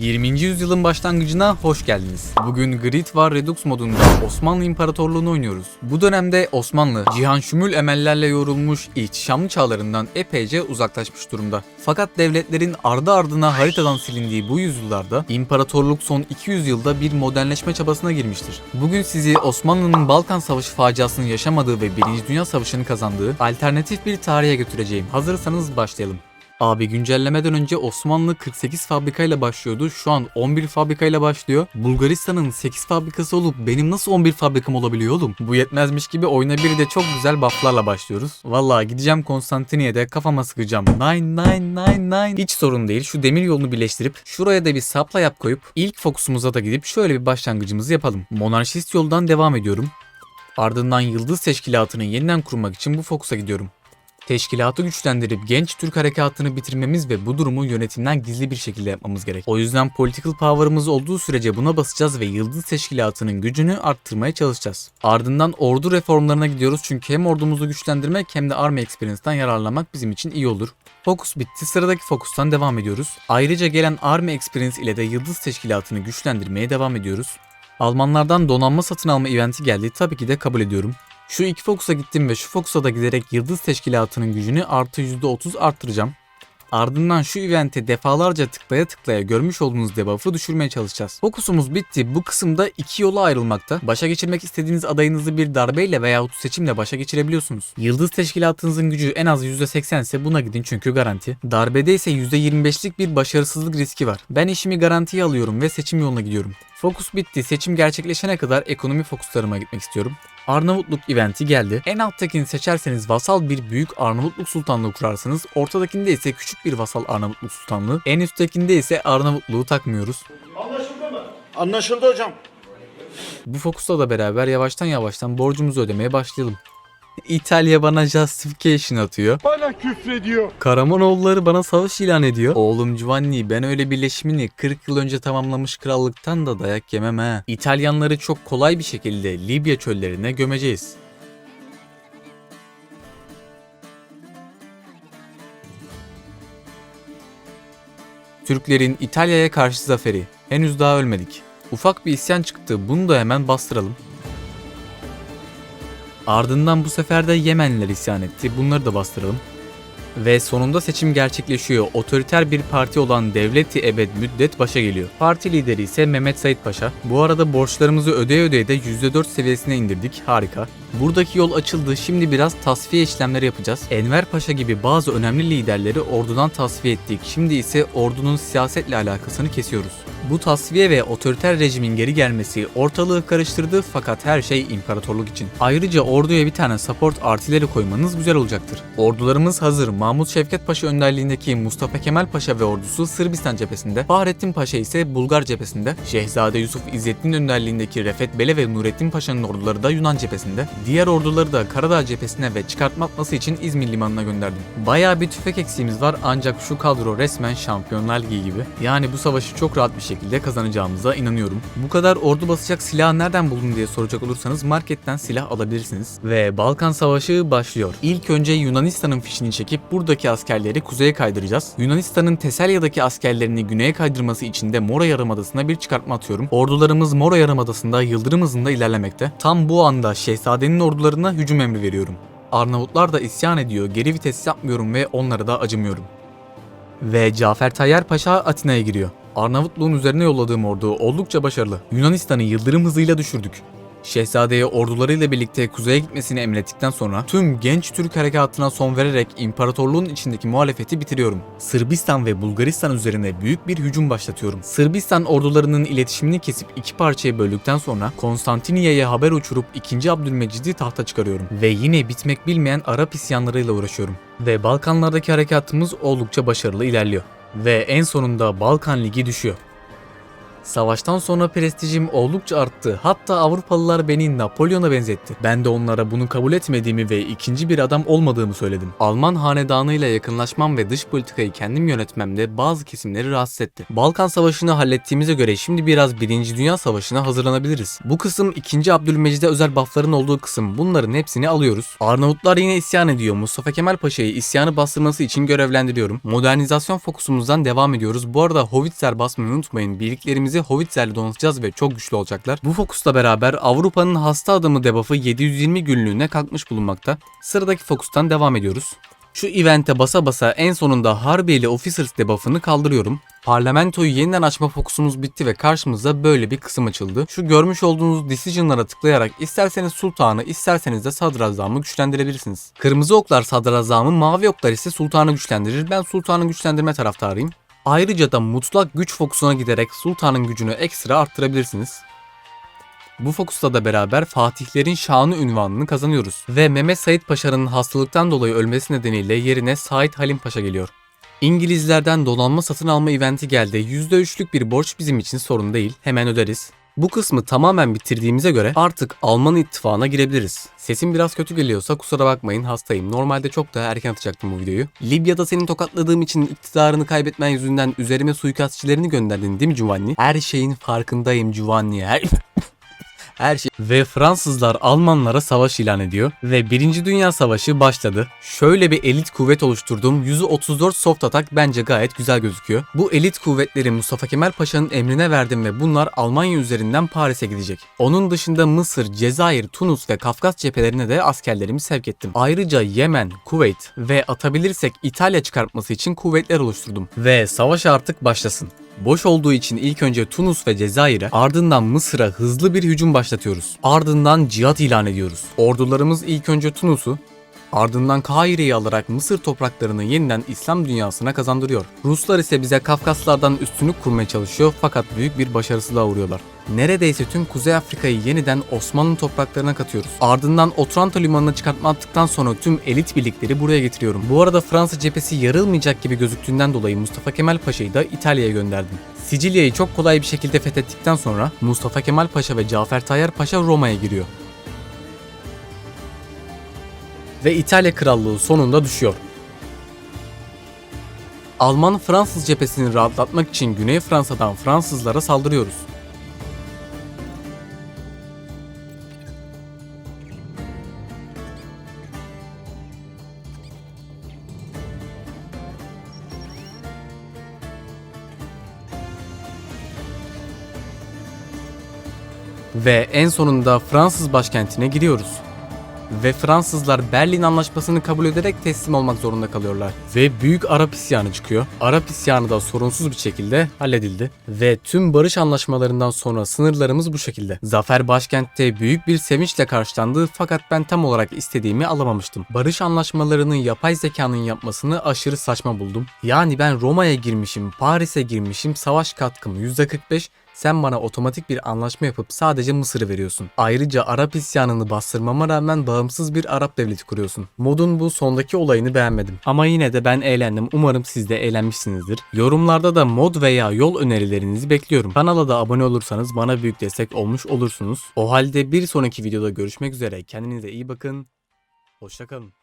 20. yüzyılın başlangıcına hoş geldiniz. Bugün Grid War Redux modunda Osmanlı İmparatorluğunu oynuyoruz. Bu dönemde Osmanlı, cihan şumul emellerle yorulmuş ihtişamlı çağlarından epeyce uzaklaşmış durumda. Fakat devletlerin ardı ardına haritadan silindiği bu yüzyıllarda imparatorluk son 200 yılda bir modernleşme çabasına girmiştir. Bugün sizi Osmanlı'nın Balkan Savaşı faciasını yaşamadığı ve 1. Dünya Savaşı'nı kazandığı alternatif bir tarihe götüreceğim. Hazırsanız başlayalım. Abi güncellemeden önce Osmanlı 48 fabrikayla başlıyordu. Şu an 11 fabrikayla başlıyor. Bulgaristan'ın 8 fabrikası olup benim nasıl 11 fabrikam olabiliyor oğlum? Bu yetmezmiş gibi oyuna bir de çok güzel bufflarla başlıyoruz. Vallahi gideceğim Konstantiniye'de kafama sıkacağım. 9999 hiç sorun değil. Şu demir yolunu birleştirip şuraya da bir sapla yap koyup ilk fokusumuza da gidip şöyle bir başlangıcımızı yapalım. Monarşist yoldan devam ediyorum. Ardından Yıldız Teşkilatı'nı yeniden kurmak için bu fokusa gidiyorum. Teşkilatı güçlendirip genç Türk harekatını bitirmemiz ve bu durumu yönetimden gizli bir şekilde yapmamız gerek. O yüzden political power'ımız olduğu sürece buna basacağız ve Yıldız Teşkilatı'nın gücünü arttırmaya çalışacağız. Ardından ordu reformlarına gidiyoruz çünkü hem ordumuzu güçlendirmek hem de Army Experience'dan yararlanmak bizim için iyi olur. Fokus bitti. Sıradaki fokustan devam ediyoruz. Ayrıca gelen Army Experience ile de Yıldız Teşkilatı'nı güçlendirmeye devam ediyoruz. Almanlardan donanma satın alma eventi geldi. Tabii ki de kabul ediyorum. Şu iki fokusa gittim ve şu fokusa da giderek Yıldız Teşkilatı'nın gücünü artı %30 arttıracağım. Ardından şu evente defalarca tıklaya tıklaya görmüş olduğunuz debuff'ı düşürmeye çalışacağız. Fokusumuz bitti. Bu kısımda iki yola ayrılmakta. Başa geçirmek istediğiniz adayınızı bir darbeyle veyahut seçimle başa geçirebiliyorsunuz. Yıldız teşkilatınızın gücü en az %80 ise buna gidin çünkü garanti. Darbede ise %25'lik bir başarısızlık riski var. Ben işimi garantiye alıyorum ve seçim yoluna gidiyorum. Fokus bitti. Seçim gerçekleşene kadar ekonomi fokuslarıma gitmek istiyorum. Arnavutluk eventi geldi. En alttakini seçerseniz vasal bir büyük Arnavutluk sultanlığı kurarsınız. Ortadakinde ise küçük bir vasal Arnavutluk sultanlığı. En üsttekinde ise Arnavutluğu takmıyoruz. Anlaşıldı mı? Anlaşıldı hocam. Bu fokusla da beraber yavaştan yavaştan borcumuzu ödemeye başlayalım. İtalya bana justification atıyor. Bana küfrediyor. Karamanoğulları bana savaş ilan ediyor. Oğlum Giovanni ben öyle birleşimini 40 yıl önce tamamlamış krallıktan da dayak yemem ha. İtalyanları çok kolay bir şekilde Libya çöllerine gömeceğiz. Türklerin İtalya'ya karşı zaferi. Henüz daha ölmedik. Ufak bir isyan çıktı. Bunu da hemen bastıralım. Ardından bu sefer de Yemenliler isyan etti. Bunları da bastıralım. Ve sonunda seçim gerçekleşiyor. Otoriter bir parti olan Devleti Ebed Müddet başa geliyor. Parti lideri ise Mehmet Said Paşa. Bu arada borçlarımızı ödeye ödeye de %4 seviyesine indirdik. Harika. Buradaki yol açıldı. Şimdi biraz tasfiye işlemleri yapacağız. Enver Paşa gibi bazı önemli liderleri ordudan tasfiye ettik. Şimdi ise ordunun siyasetle alakasını kesiyoruz. Bu tasfiye ve otoriter rejimin geri gelmesi ortalığı karıştırdı fakat her şey imparatorluk için. Ayrıca orduya bir tane support artileri koymanız güzel olacaktır. Ordularımız hazır. Mahmut Şevket Paşa önderliğindeki Mustafa Kemal Paşa ve ordusu Sırbistan cephesinde. Fahrettin Paşa ise Bulgar cephesinde. Şehzade Yusuf İzzettin önderliğindeki Refet Bele ve Nurettin Paşa'nın orduları da Yunan cephesinde. Diğer orduları da Karadağ cephesine ve çıkartma atması için İzmir limanına gönderdim. Bayağı bir tüfek eksiğimiz var ancak şu kadro resmen Şampiyonlar Ligi gibi. Yani bu savaşı çok rahat bir şekilde kazanacağımıza inanıyorum. Bu kadar ordu basacak silah nereden buldun diye soracak olursanız marketten silah alabilirsiniz. Ve Balkan Savaşı başlıyor. İlk önce Yunanistan'ın fişini çekip buradaki askerleri kuzeye kaydıracağız. Yunanistan'ın Teselya'daki askerlerini güneye kaydırması için de Mora Yarımadası'na bir çıkartma atıyorum. Ordularımız Mora Yarımadası'nda yıldırım hızında ilerlemekte. Tam bu anda şehzadenin ordularına hücum emri veriyorum. Arnavutlar da isyan ediyor, geri vites yapmıyorum ve onlara da acımıyorum. Ve Cafer Tayyar Paşa Atina'ya giriyor. Arnavutluğun üzerine yolladığım ordu oldukça başarılı. Yunanistan'ı yıldırım hızıyla düşürdük. Şehzadeye ordularıyla birlikte kuzeye gitmesini emrettikten sonra tüm genç Türk harekatına son vererek imparatorluğun içindeki muhalefeti bitiriyorum. Sırbistan ve Bulgaristan üzerine büyük bir hücum başlatıyorum. Sırbistan ordularının iletişimini kesip iki parçaya böldükten sonra Konstantiniye'ye haber uçurup 2. Abdülmecid'i tahta çıkarıyorum. Ve yine bitmek bilmeyen Arap isyanlarıyla uğraşıyorum. Ve Balkanlardaki harekatımız oldukça başarılı ilerliyor. Ve en sonunda Balkan Ligi düşüyor. Savaştan sonra prestijim oldukça arttı. Hatta Avrupalılar beni Napolyon'a benzetti. Ben de onlara bunu kabul etmediğimi ve ikinci bir adam olmadığımı söyledim. Alman hanedanıyla yakınlaşmam ve dış politikayı kendim yönetmem de bazı kesimleri rahatsız etti. Balkan Savaşı'nı hallettiğimize göre şimdi biraz 1. Dünya Savaşı'na hazırlanabiliriz. Bu kısım 2. Abdülmecid'e özel buffların olduğu kısım. Bunların hepsini alıyoruz. Arnavutlar yine isyan ediyor. Mustafa Kemal Paşa'yı isyanı bastırması için görevlendiriyorum. Modernizasyon fokusumuzdan devam ediyoruz. Bu arada Howitzer basmayı unutmayın. Birliklerimizi Howitzer'le donatacağız ve çok güçlü olacaklar. Bu fokusla beraber Avrupa'nın hasta adamı debuff'ı 720 günlüğüne kalkmış bulunmakta. Sıradaki fokustan devam ediyoruz. Şu evente basa basa en sonunda Harbiyeli Officers debuff'ını kaldırıyorum. Parlamentoyu yeniden açma fokusumuz bitti ve karşımıza böyle bir kısım açıldı. Şu görmüş olduğunuz decision'lara tıklayarak isterseniz sultanı isterseniz de sadrazamı güçlendirebilirsiniz. Kırmızı oklar sadrazamı, mavi oklar ise sultanı güçlendirir. Ben sultanı güçlendirme taraftarıyım. Ayrıca da mutlak güç fokusuna giderek sultanın gücünü ekstra arttırabilirsiniz. Bu fokusla da beraber Fatihlerin Şanı ünvanını kazanıyoruz. Ve Mehmet Said Paşa'nın hastalıktan dolayı ölmesi nedeniyle yerine Said Halim Paşa geliyor. İngilizlerden donanma satın alma eventi geldi. %3'lük bir borç bizim için sorun değil. Hemen öderiz. Bu kısmı tamamen bitirdiğimize göre artık Alman ittifakına girebiliriz. Sesim biraz kötü geliyorsa kusura bakmayın hastayım. Normalde çok daha erken atacaktım bu videoyu. Libya'da seni tokatladığım için iktidarını kaybetmen yüzünden üzerime suikastçilerini gönderdin değil mi Giovanni? Her şeyin farkındayım Giovanni. Her... Her şey. Ve Fransızlar Almanlara savaş ilan ediyor ve 1. Dünya Savaşı başladı. Şöyle bir elit kuvvet oluşturdum. 134 soft atak bence gayet güzel gözüküyor. Bu elit kuvvetleri Mustafa Kemal Paşa'nın emrine verdim ve bunlar Almanya üzerinden Paris'e gidecek. Onun dışında Mısır, Cezayir, Tunus ve Kafkas cephelerine de askerlerimi sevk ettim. Ayrıca Yemen, Kuveyt ve atabilirsek İtalya çıkartması için kuvvetler oluşturdum. Ve savaş artık başlasın. Boş olduğu için ilk önce Tunus ve Cezayir'e ardından Mısır'a hızlı bir hücum başlatıyoruz. Ardından cihat ilan ediyoruz. Ordularımız ilk önce Tunus'u ardından Kahire'yi alarak Mısır topraklarını yeniden İslam dünyasına kazandırıyor. Ruslar ise bize Kafkaslardan üstünlük kurmaya çalışıyor fakat büyük bir başarısızlığa uğruyorlar. Neredeyse tüm Kuzey Afrika'yı yeniden Osmanlı topraklarına katıyoruz. Ardından Otranto limanına çıkartma attıktan sonra tüm elit birlikleri buraya getiriyorum. Bu arada Fransa cephesi yarılmayacak gibi gözüktüğünden dolayı Mustafa Kemal Paşa'yı da İtalya'ya gönderdim. Sicilya'yı çok kolay bir şekilde fethettikten sonra Mustafa Kemal Paşa ve Cafer Tayyar Paşa Roma'ya giriyor. Ve İtalya Krallığı sonunda düşüyor. Alman-Fransız cephesini rahatlatmak için Güney Fransa'dan Fransızlara saldırıyoruz. Ve en sonunda Fransız başkentine giriyoruz. Ve Fransızlar Berlin Anlaşması'nı kabul ederek teslim olmak zorunda kalıyorlar. Ve büyük Arap isyanı çıkıyor. Arap isyanı da sorunsuz bir şekilde halledildi. Ve tüm barış anlaşmalarından sonra sınırlarımız bu şekilde. Zafer başkentte büyük bir sevinçle karşılandı fakat ben tam olarak istediğimi alamamıştım. Barış anlaşmalarını yapay zekanın yapmasını aşırı saçma buldum. Yani ben Roma'ya girmişim, Paris'e girmişim, savaş katkım %45, sen bana otomatik bir anlaşma yapıp sadece Mısır'ı veriyorsun. Ayrıca Arap isyanını bastırmama rağmen bağımsız bir Arap devleti kuruyorsun. Modun bu sondaki olayını beğenmedim. Ama yine de ben eğlendim. Umarım siz de eğlenmişsinizdir. Yorumlarda da mod veya yol önerilerinizi bekliyorum. Kanala da abone olursanız bana büyük destek olmuş olursunuz. O halde bir sonraki videoda görüşmek üzere. Kendinize iyi bakın. Hoşçakalın.